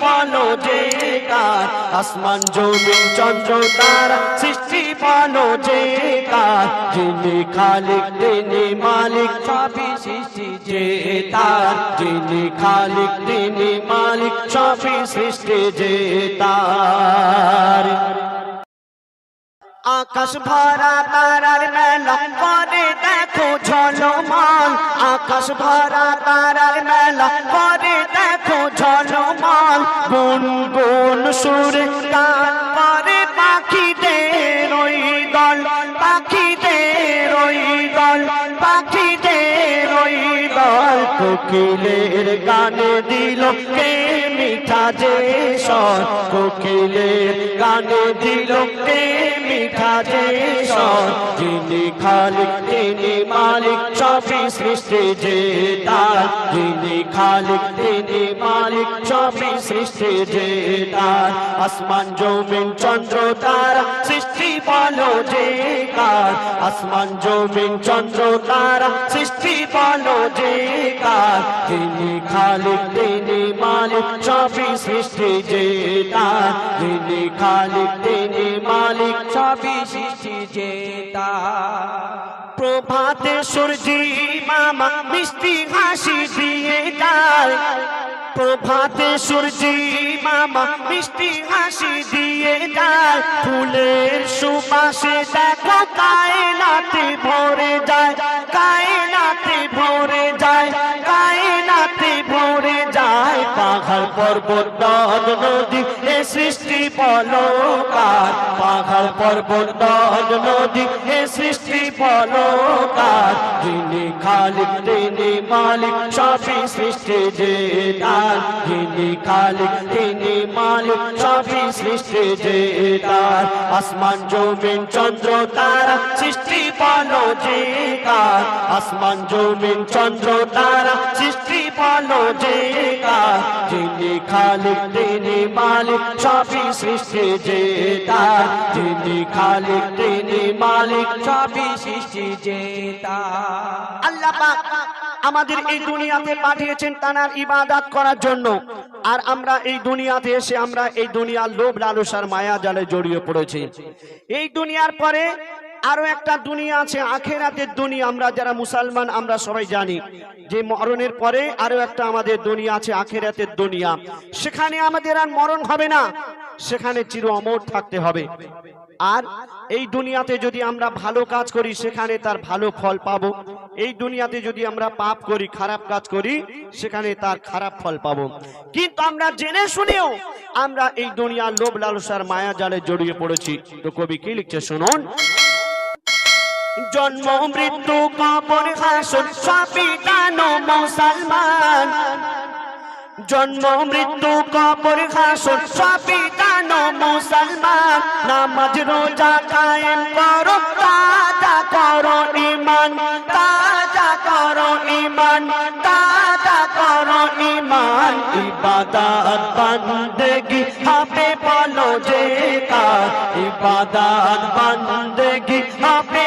বলো যে কার আসমান জমিন, চন্দ্র, তারা সৃষ্টি বলো যে কার যিনি খালিক, তিনি মালিক, সবই সৃষ্টি যে তার। যিনি খালিক, তিনি মালিক, সবই সৃষ্টি যে তার। আকাশ ভরা তারার মেলা করে দেখো ঝলমল। আকাশ ভরা তারার মেলা করে দেখো ঝলমল। গুন গুন সুরে গান করে পাখিদের ওই দল, পাখিদের ওই দল, পাখিদের ওই দল। কোকিলের গানে দিল কে মিঠা যে স্বর কোকিলের গানে দিল কে মিঠা যে স্বর যিনি খালিক, তিনি মালিক, সবই সৃষ্টি যে তার। যিনি খালিক, তিনি মালিক, সবই সৃষ্টি যে তার। আসমান, জমিন, চন্দ্র, তারা সৃষ্টি বলো যে কার। আসমান, জমিন, চন্দ্র, তারা সৃষ্টি বলো যে কার। যিনি খালিক, তিনি মালিক সবই সৃষ্টি যে তার খালিক তিনি মালিক, সবই সৃষ্টি যে তার প্রভাতে সূর্যি, মামা, মিষ্টি হাসি দিয়ে যায়। প্রভাতে সূর্যি, মামা, মিষ্টি হাসি দিয়ে যায়। ফুলের সুবাসে দেখো কায়নাতে ভরে যায়, কায়নাতে ভরে যায়। পর্বত নদ নদী এ সৃষ্টি পলকার পাহাড় পর্বত নদ নদী এ সৃষ্টি পলকার যিনি খালিক, তিনি মালিক, সবই সৃষ্টি যে তার। যিনি খালিক, তিনি মালিক, সবই সৃষ্টি যে তার। আসমান, জমিন, চন্দ্র, তারা সৃষ্টি বলো যে কার আসমান, জমিন, চন্দ্র, তারা সৃষ্টি বলো যে যিনি খালিক, তিনি মালিক, সবই সৃষ্টি যে যিনি খালিক, তিনি মালিক, সবই সৃষ্টি যে আল্লাহ পাক আমাদের এই দুনিয়াতে পাঠিয়েছেন তানার ইবাদত করার জন্য। আর আমরা এই দুনিয়াতে এসে আমরা এই দুনিয়ার লোভ লালসার মায়া জালে জড়িয়ে পড়েছি। এই দুনিয়ার পরে আরও একটা দুনিয়া আছে, আখেরাতের দুনিয়া। আমরা যারা মুসলমান, আমরা সবাই জানি যে মরণের পরে আরও একটা আমাদের দুনিয়া আছে, আখেরাতের দুনিয়া। সেখানে আমাদের আর মরণ হবে না, সেখানে চির অমর থাকতে হবে। আর এই দুনিয়াতে যদি আমরা ভালো কাজ করি, সেখানে তার ভালো ফল পাবো। এই দুনিয়াতে যদি আমরা পাপ করি, খারাপ কাজ করি, সেখানে তার খারাপ ফল পাবো। কিন্তু আমরা জেনে শুনেও আমরা এই দুনিয়ার লোভ লালসার মায়া জালে জড়িয়ে পড়েছি। তো কবি কি লিখছে, শুনুন। জন্ম, মৃত্যু, কবর হাসন সবই মুসলমান। জন্ম, মৃত্যু, কবর হাসর সবই মুসলমান। নামাজ, রোজা কায়েম করো, তাজা করো ইমান তাজা করো ইমান তাজা করো ইমান ইবাদত বন্দেগি হবে বলো যে কার। ইবাদত বন্দেগি হবে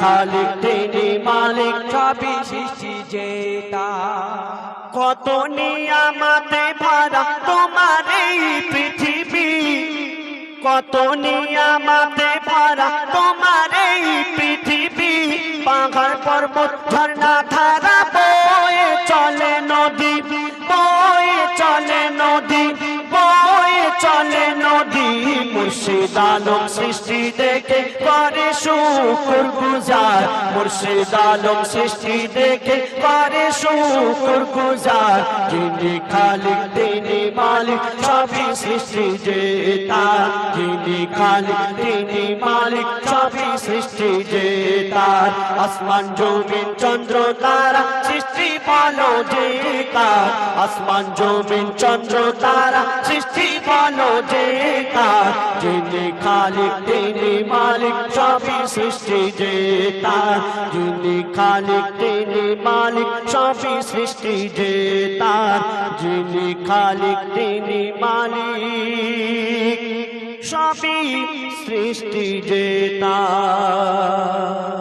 খালিক তিনি মালিক, সবই সৃষ্টি তার কত নিয়ামাতে ভরা তোমার এই পৃথিবী। কত নিয়ামাতে ভরা তোমার এই পৃথিবী। পাহাড় পর্বত ঝর্ণা ধারা বয়ে চলে নদী। মুর্শিদাল আলম সৃষ্টি দেখে করে শুকুর গুজার। মুর্শিদ আলম সৃষ্টি দেখে করে শুকুর গুজার। যিনি খালিক, তিনি মালিক, সবই সৃষ্টি যে তার যিনি খালিক, তিনি মালিক, সবই সৃষ্টি যে তার আসমান, জমিন, চন্দ্র, তারা সৃষ্টি বলো যে আসমান, জমিন, চন্দ্র, তারা সৃষ্টি বলো যে কার যিনি খালিক, তিনি মালিক, সবই সৃষ্টি যে তার। যিনি খালিক, তিনি মালিক, সবই সৃষ্টি যে তার। যিনি খালিক, তিনি মালিক, সবই সৃষ্টি যে তার।